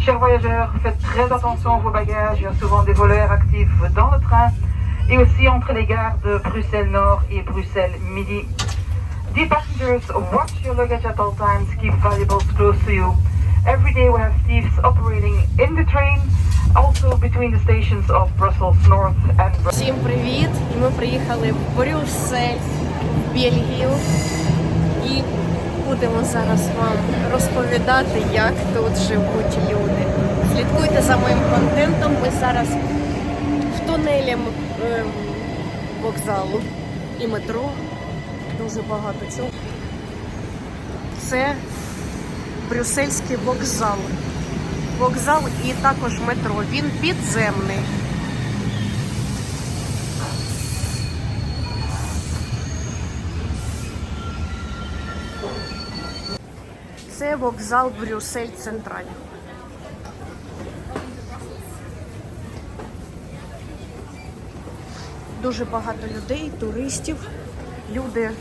Chers voyageurs, faites très attention à vos bagages. Il y a souvent des voleurs actifs dans le train et aussi entre les gares de Bruxelles-Nord et Bruxelles-Midi. Dear passengers, watch your luggage at all times. Keep valuables close to you. Every day we have thieves operating in the train, also between the stations of Brussels North and Brussels. Всім привіт! І ми приїхали в Брюссель, в Бельгію. Будемо зараз вам розповідати, як тут живуть люди. Слідкуйте за моїм контентом. Ми зараз в тунелі ем, вокзалу і метро. Дуже багато цього. Це брюссельський вокзал. Вокзал і також метро. Він підземний. Це вокзал Брюссель Централь. Дуже багато людей, туристів. Люди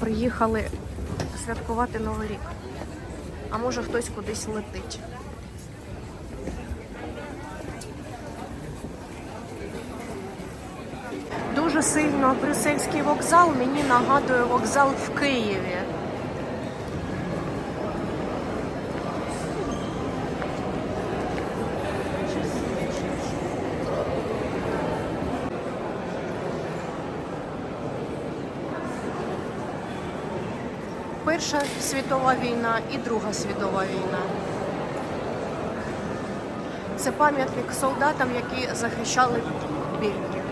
приїхали святкувати Новий рік. А може хтось кудись летить. Дуже сильно брюссельський вокзал мені нагадує вокзал в Києві. Перша світова війна і Друга світова війна. Це пам'ятник солдатам, які захищали Бельгію.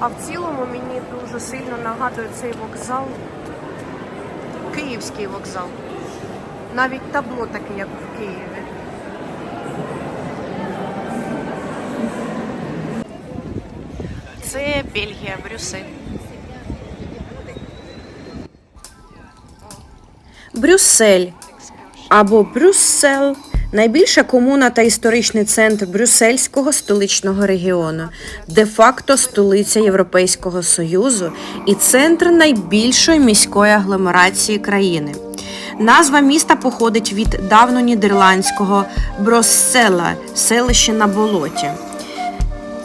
А в цілому мені дуже сильно нагадує цей вокзал, Київський вокзал. Навіть табло таке, як в Києві. Це Бельгія, Брюссель. Брюссель або Брюссел найбільша комуна та історичний центр Брюссельського столичного регіону, де-факто столиця Європейського Союзу і центр найбільшої міської агломерації країни. Назва міста походить від давньонідерландського Броссела, селище на болоті.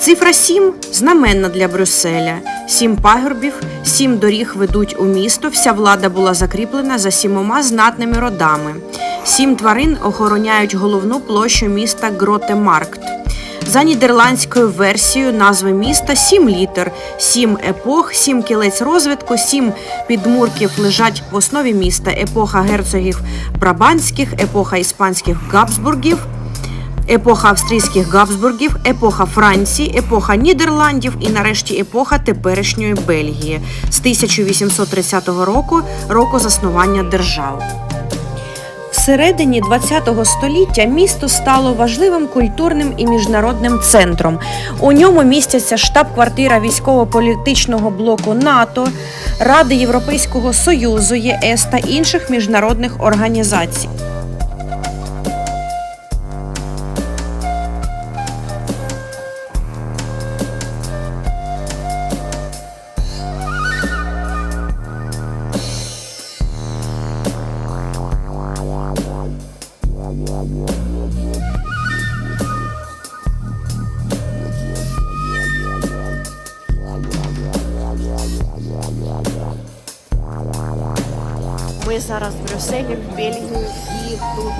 Цифра 7 знаменна для Брюсселя. Сім пагорбів, сім доріг ведуть у місто. Вся влада була закріплена за сімома знатними родами. Сім тварин охороняють головну площу міста Гротемаркт. За нідерландською версією назви міста сім літер, сім епох, сім кілець розвитку, сім підмурків лежать в основі міста. Епоха герцогів Брабанських, епоха іспанських Габсбургів епоха австрійських Габсбургів, епоха Франції, епоха Нідерландів і нарешті епоха теперішньої Бельгії з 1830 року, року заснування держав. Всередині ХХ століття місто стало важливим культурним і міжнародним центром. У ньому містяться штаб-квартира військово-політичного блоку НАТО, Ради Європейського Союзу, ЄС та інших міжнародних організацій. Брюсселі, в Бельгії, і тут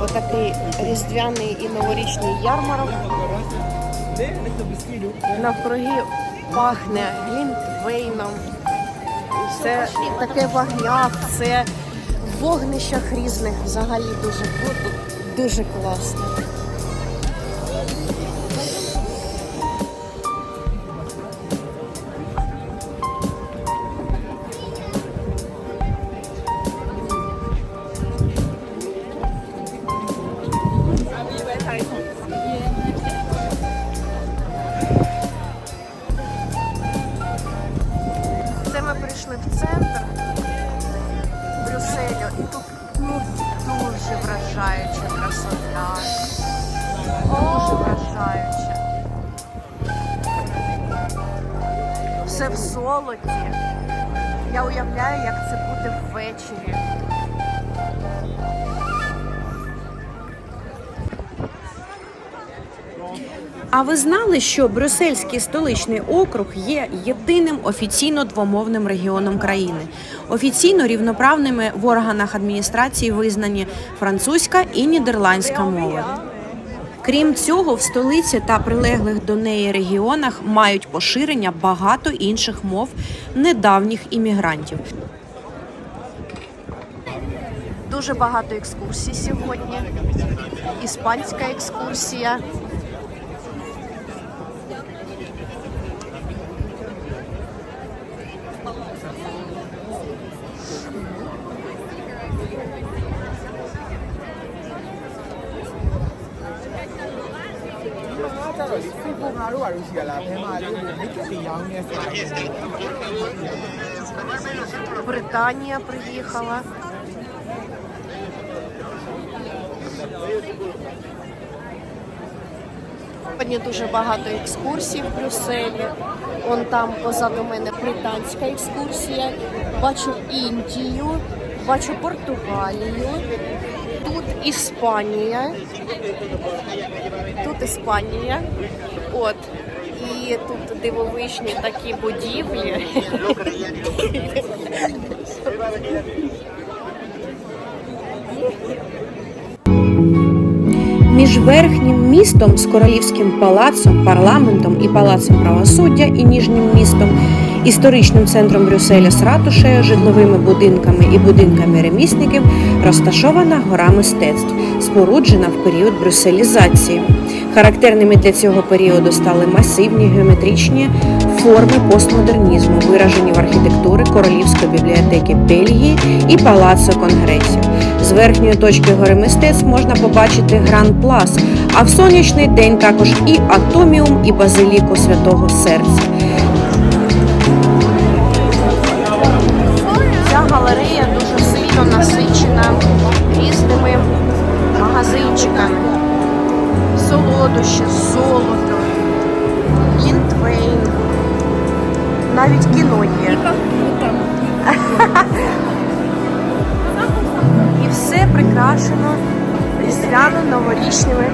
отакий різдвяний і новорічний ярмарок. Навкруги пахне глінтвейном. Це таке вогняк, це в вогнищах різних. Взагалі дуже круто, дуже класно. Все в золоті. Я уявляю, як це буде ввечері. А ви знали, що Брюссельський столичний округ є єдиним офіційно двомовним регіоном країни? Офіційно рівноправними в органах адміністрації визнані французька і нідерландська мови. Крім цього, в столиці та прилеглих до неї регіонах мають поширення багато інших мов недавніх іммігрантів. Дуже багато екскурсій сьогодні. Іспанська екскурсія. Британія приїхала. Сьогодні дуже багато екскурсій в Брюсселі. Он там позаду мене британська екскурсія. Бачу Індію, бачу Португалію. Тут Іспанія. Тут Іспанія. От. І тут дивовижні такі будівлі. Між верхнім містом з королівським палацом, парламентом і палацем правосуддя і ніжнім містом, історичним центром Брюсселя з ратушею, житловими будинками і будинками ремісників розташована гора мистецтв, споруджена в період брюсселізації. Характерними для цього періоду стали масивні геометричні форми постмодернізму, виражені в архітектури Королівської бібліотеки Бельгії і Палацу конгресів. З верхньої точки гори мистецтв можна побачити Гран Плас, а в сонячний день також і Атоміум, і Базиліку Святого Серця. Солодощі, золото, Лінтвейн. Навіть кіно є. І все прикрашено різдвяно-новорічними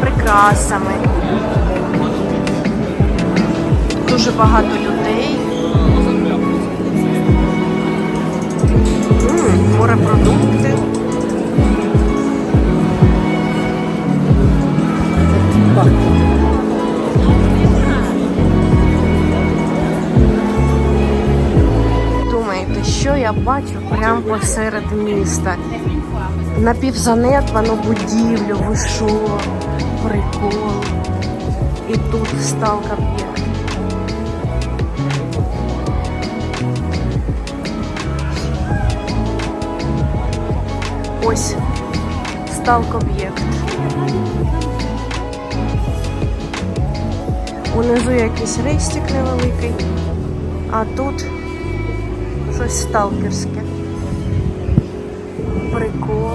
прикрасами. Дуже багато людей. М, Морепродукти. Думаєте, що я бачу прямо посеред міста? Напівзанедбану будівлю, ви що? Прикол. І тут ставка б'є. Ось сталк-об'єкт. Унизу якийсь рейстик невеликий, а тут щось сталкерське. Прикол.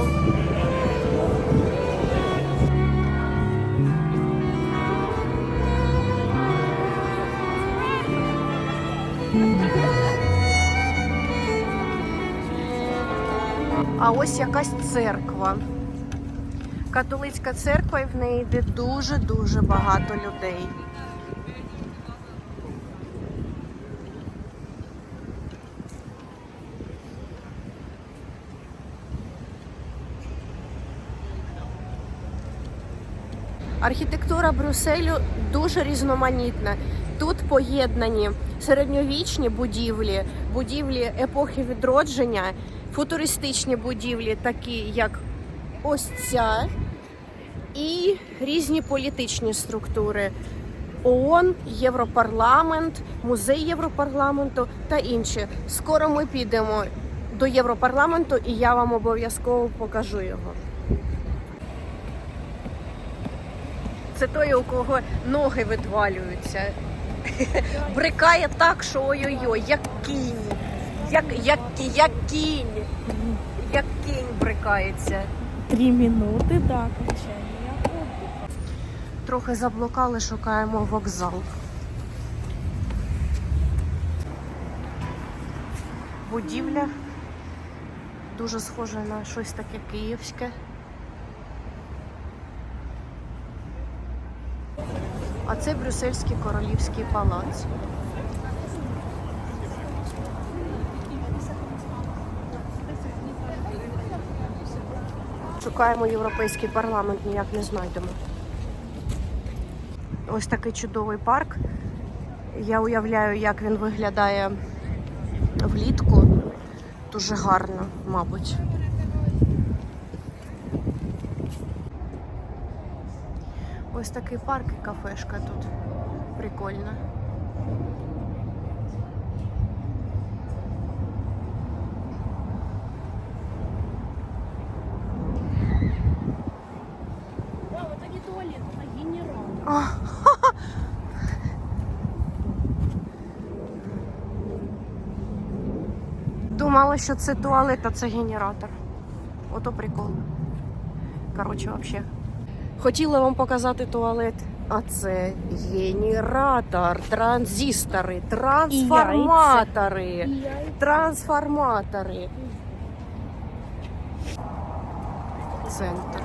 А ось якась церква. Католицька церква, і в неї йде дуже-дуже багато людей. Архітектура Брюсселю дуже різноманітна. Тут поєднані середньовічні будівлі, будівлі епохи відродження, футуристичні будівлі, такі як ось ця, і різні політичні структури. ООН, Європарламент, музей Європарламенту та інші. Скоро ми підемо до Європарламенту, і я вам обов'язково покажу його. Це той, у кого ноги відвалюються. Брикає так, що ой-ой-ой, як кінь. Як, як, як кінь. Як кінь брикається. Три минуты до окончания. трохи заблукали, шукаємо вокзал. Будівля дуже схоже на щось таке київське. А це Брюссельський королівський палац. Шукаємо європейський парламент, ніяк не знайдемо. Ось такий чудовий парк. Я уявляю, як він виглядає влітку. Дуже гарно, мабуть. Ось такий парк і кафешка тут. Прикольно. Думала, що це туалет, а це генератор. Ото прикол. Коротше, взагалі. Хотіла вам показати туалет, а це генератор, транзистори, трансформатори. Трансформатори. Центр.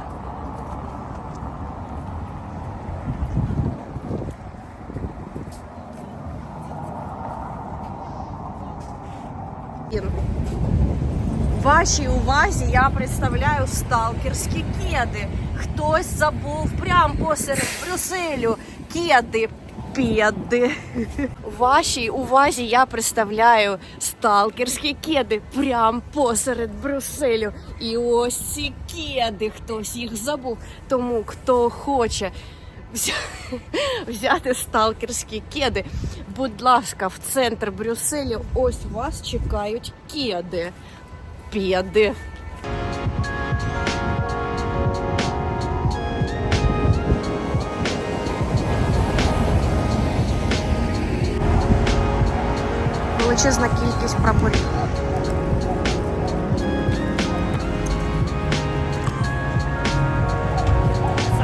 Вашій увазі я представляю сталкерські кеди. Хтось забув прямо посеред Брюсселю. Кеди. Педи. Вашій увазі я представляю сталкерські кеди прямо посеред Брюсселю. І ось ці кеди, хтось їх забув. Тому хто хоче взяти сталкерські кеди, будь ласка, в центр Брюсселю ось вас чекають кеди. Педи. Величезна кількість прапорів.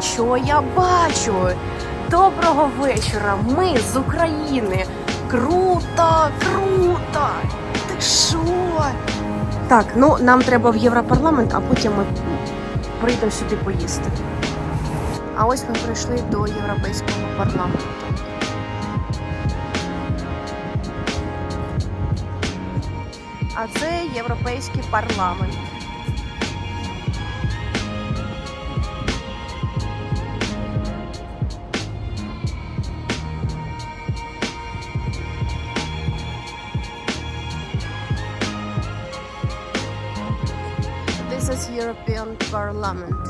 Що я бачу? Доброго вечора! Ми з України. Круто, круто! Так, ну нам треба в Європарламент, а потім ми прийдемо сюди поїсти. А ось ми прийшли до Європейського парламенту. А це Європейський парламент. European Parliament.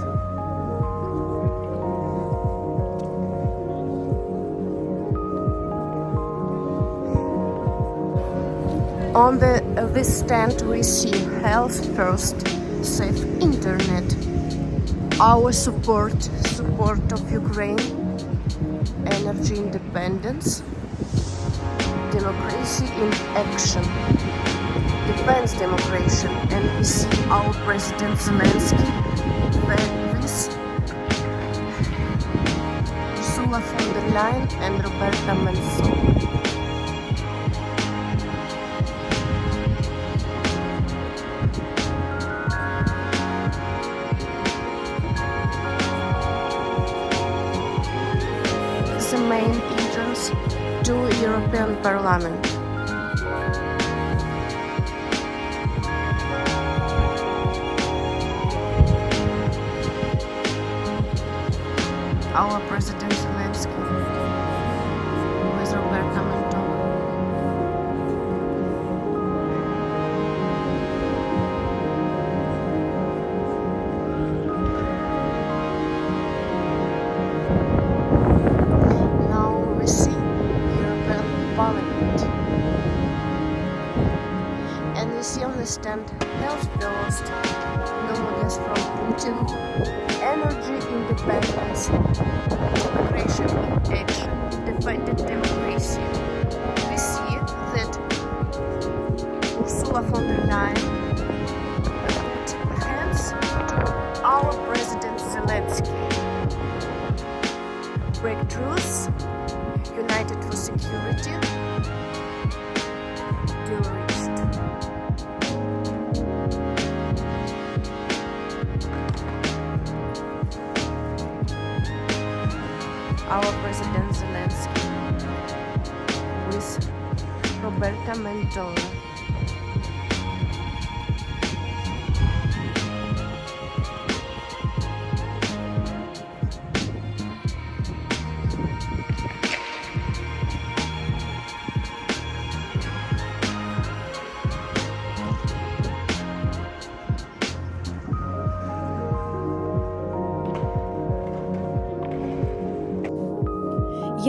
On the uh, this stand we see health first, safe internet, our support support of Ukraine, energy independence, democracy in action defense democracy and we see our president Zelensky with Ursula von der Leyen and Roberta. The main entrance to European Parliament. And we see on the stand health first, no models from Putin, energy independence, democracy in action, defended democracy. We see that Ursula von der Leyen put hands to our President Zelensky. break truce, united for security,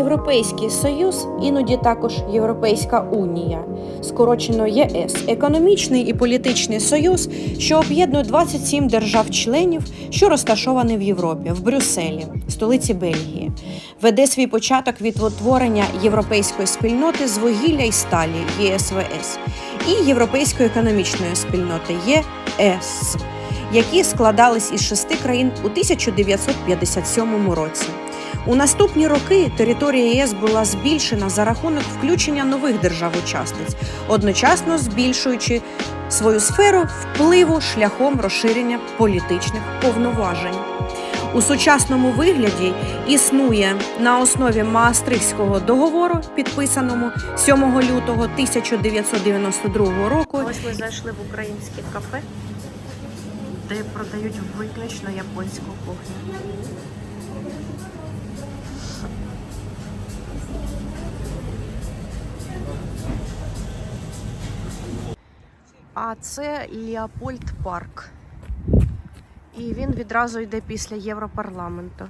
Європейський Союз, іноді також Європейська Унія, скорочено ЄС, економічний і політичний союз, що об'єднує 27 держав-членів, що розташований в Європі, в Брюсселі, столиці Бельгії, веде свій початок від утворення європейської спільноти з вугілля і сталі ЄСВС і Європейської економічної спільноти ЄС, які складались із шести країн у 1957 році. У наступні роки територія ЄС була збільшена за рахунок включення нових держав-учасниць, одночасно збільшуючи свою сферу впливу шляхом розширення політичних повноважень. У сучасному вигляді існує на основі Маастрихтського договору, підписаному 7 лютого 1992 року. Ось ми зайшли в українське кафе, де продають виключно японську кухню. А це Леопольд Парк. І він відразу йде після Європарламенту.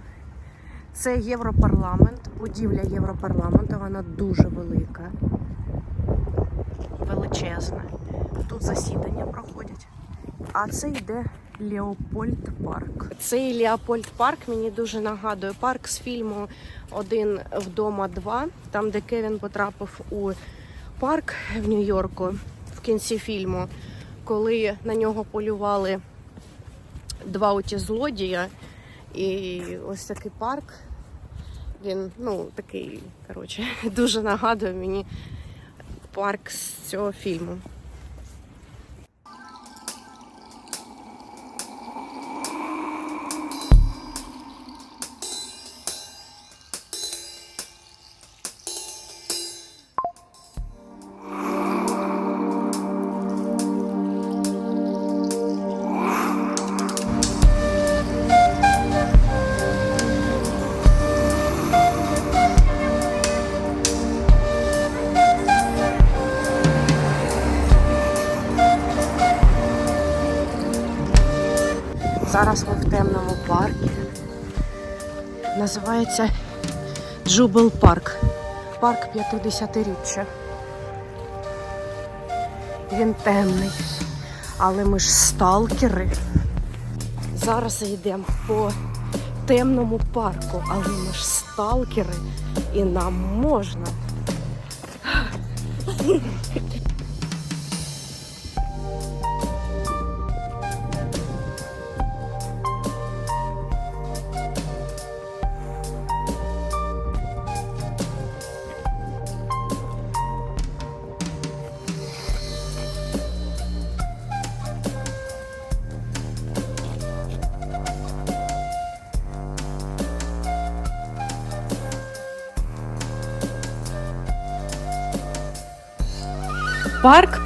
Це Європарламент, будівля Європарламенту, вона дуже велика, величезна. Тут засідання проходять. А це йде Леопольд Парк. Цей Леопольд Парк мені дуже нагадує парк з фільму Один вдома два, там де Кевін потрапив у парк в Нью-Йорку кінці фільму, коли на нього полювали два оті злодія. І ось такий парк. Він ну такий, коротше, дуже нагадує мені парк з цього фільму. Називається Джубл Парк. Парк 50-річчя. Він темний. Але ми ж сталкери. Зараз йдемо по темному парку, але ми ж сталкери і нам можна.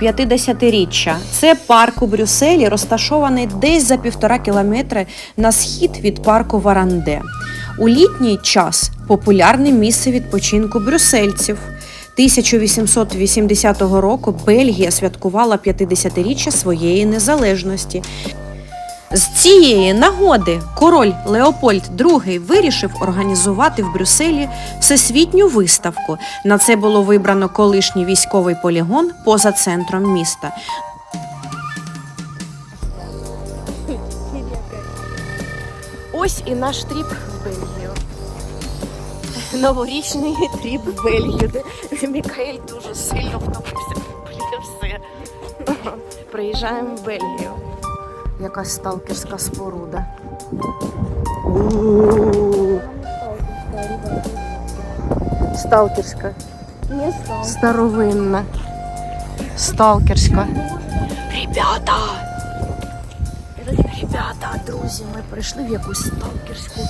50-річчя. Це парк у Брюсселі, розташований десь за півтора кілометри на схід від парку Варанде. У літній час популярне місце відпочинку брюссельців. 1880 року Бельгія святкувала 50-річчя своєї незалежності. З цієї нагоди король Леопольд II вирішив організувати в Брюсселі всесвітню виставку. На це було вибрано колишній військовий полігон поза центром міста. Ось і наш тріп в Бельгію. Новорічний тріп в Бельгію, Мікаель дуже сильно втопився. Приїжджаємо в Бельгію. Якась сталкерська споруда. Сталкерська. Не. Старовинна. Сталкерська. Ребята! Ребята, друзі, ми прийшли в якусь сталкерську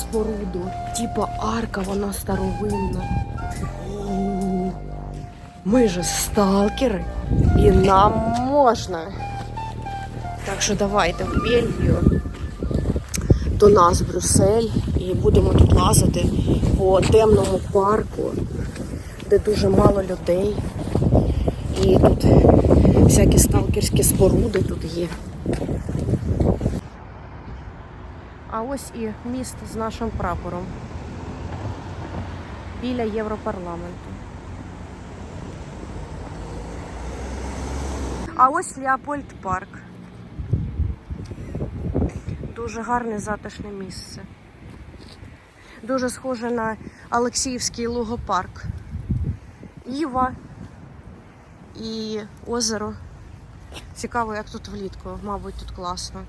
споруду. Типа арка, вона старовинна. Ми же сталкери. І нам можна. Так що давайте в Бельгію до нас Брюссель і будемо тут лазити по темному парку, де дуже мало людей. І тут всякі сталкерські споруди тут є. А ось і міст з нашим прапором біля Європарламенту. А ось Леопольд парк. Дуже гарне затишне місце. Дуже схоже на Олексіївський лугопарк. Іва і озеро. Цікаво, як тут влітку. Мабуть, тут класно.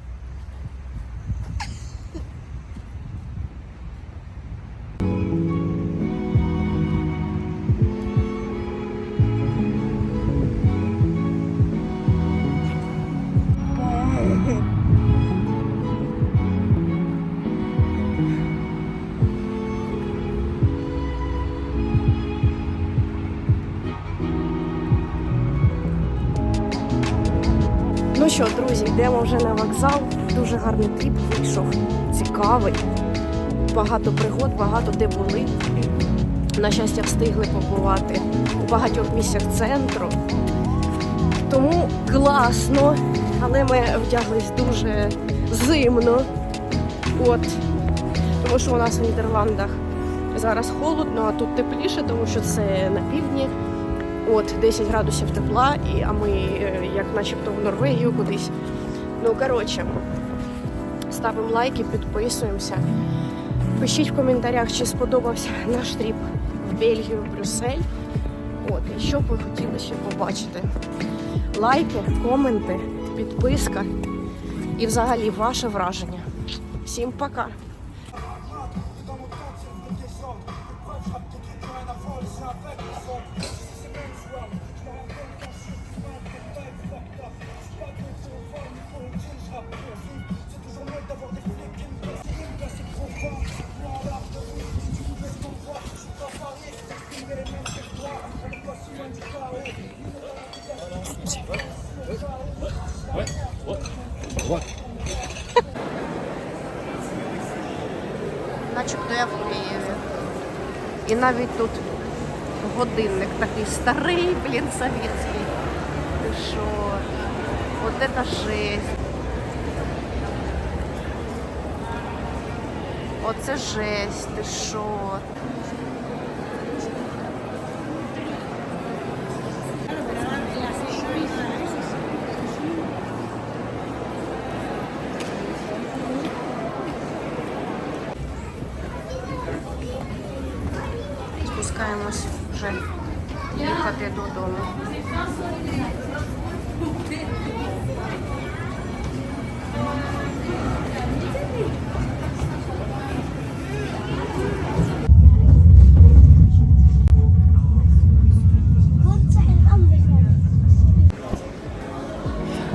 Йдемо вже на вокзал. Дуже гарний тріп вийшов. Цікавий. Багато пригод, багато де були. На щастя, встигли побувати у багатьох місцях центру. Тому класно, але ми вдяглись дуже зимно. От. Тому що у нас в Нідерландах зараз холодно, а тут тепліше, тому що це на півдні. От 10 градусів тепла, і, а ми е, як начебто в Норвегію кудись. Ну, коротше, ставимо лайки, підписуємося. Пишіть в коментарях, чи сподобався наш тріп в Бельгію, в Брюссель. От, і що б ви хотіли ще побачити. Лайки, коменти, підписка і взагалі ваше враження. Всім пока! Навіть тут годинник такий старий, блін, совєтський. Ти що? От це жесть. Оце жесть, ти що? Спускаємось вже їхати додому.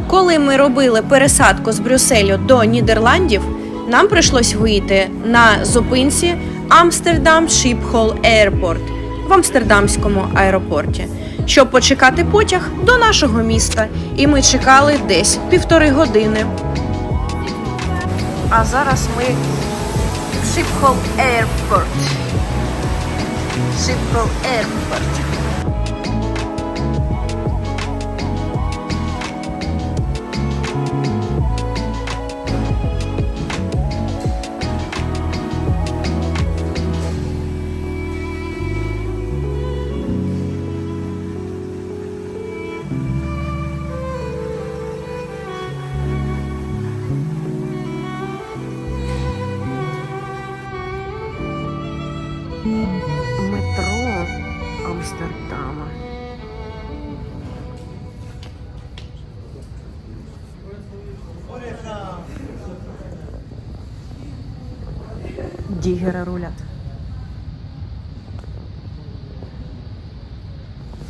Коли ми робили пересадку з Брюсселю до Нідерландів, нам прийшлось вийти на зупинці Амстердам Шіпхол Airport в Амстердамському аеропорті, щоб почекати потяг до нашого міста. І ми чекали десь півтори години. А зараз ми в Шипхол Airport. Шипхол Airport.